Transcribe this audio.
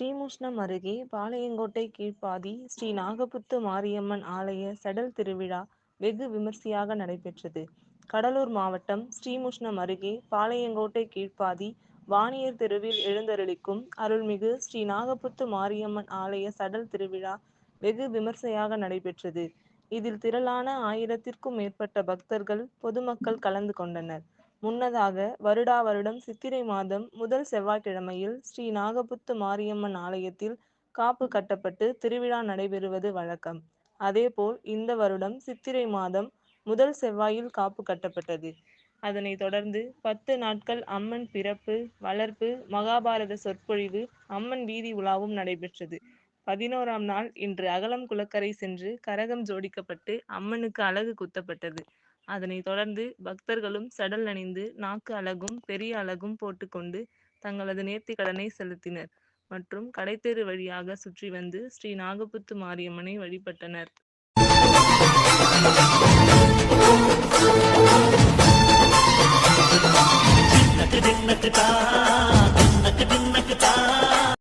ஸ்ரீமுஷ்ணம் அருகே பாளையங்கோட்டை கீழ்ப்பாதி ஸ்ரீ நாகப்புத்து மாரியம்மன் ஆலய சடல் திருவிழா வெகு விமர்சையாக நடைபெற்றது. கடலூர் மாவட்டம் ஸ்ரீமுஷ்ணம் அருகே பாளையங்கோட்டை கீழ்ப்பாதி வாணியர் தெருவில் எழுந்தருளிக்கும் அருள்மிகு ஸ்ரீ நாகப்புத்து மாரியம்மன் ஆலய சடல் திருவிழா வெகு விமர்சையாக நடைபெற்றது. இதில் திரளான ஆயிரத்திற்கும் மேற்பட்ட பக்தர்கள் பொதுமக்கள் கலந்து கொண்டனர். முன்னதாக வருடா வருடம் சித்திரை மாதம் முதல் செவ்வாய்க்கிழமையில் ஸ்ரீ நாகப்புத்து மாரியம்மன் ஆலயத்தில் காப்பு கட்டப்பட்டு திருவிழா நடைபெறுவது வழக்கம். அதேபோல் இந்த வருடம் சித்திரை மாதம் முதல் செவ்வாயில் காப்பு கட்டப்பட்டது. அதனைத் தொடர்ந்து பத்து நாட்கள் அம்மன் பிறப்பு வளர்ப்பு மகாபாரத சொற்பொழிவு அம்மன் வீதி உலாவும் நடைபெற்றது. பதினோராம் நாள் இன்று அகலம் குளக்கரை சென்று கரகம் ஜோடிக்கப்பட்டு அம்மனுக்கு அழகு குத்தப்பட்டது. அதனைத் தொடர்ந்து பக்தர்களும் சடல் அணிந்து நாக்கு அழகும் பெரிய அழகும் போட்டுக்கொண்டு தங்களது நேர்த்தி கடனை செலுத்தினர் மற்றும் கடைத்தெரு வழியாக சுற்றி வந்து ஸ்ரீ நாகபுத்து மாரியம்மனை வழிபட்டனர். தின்னக்கு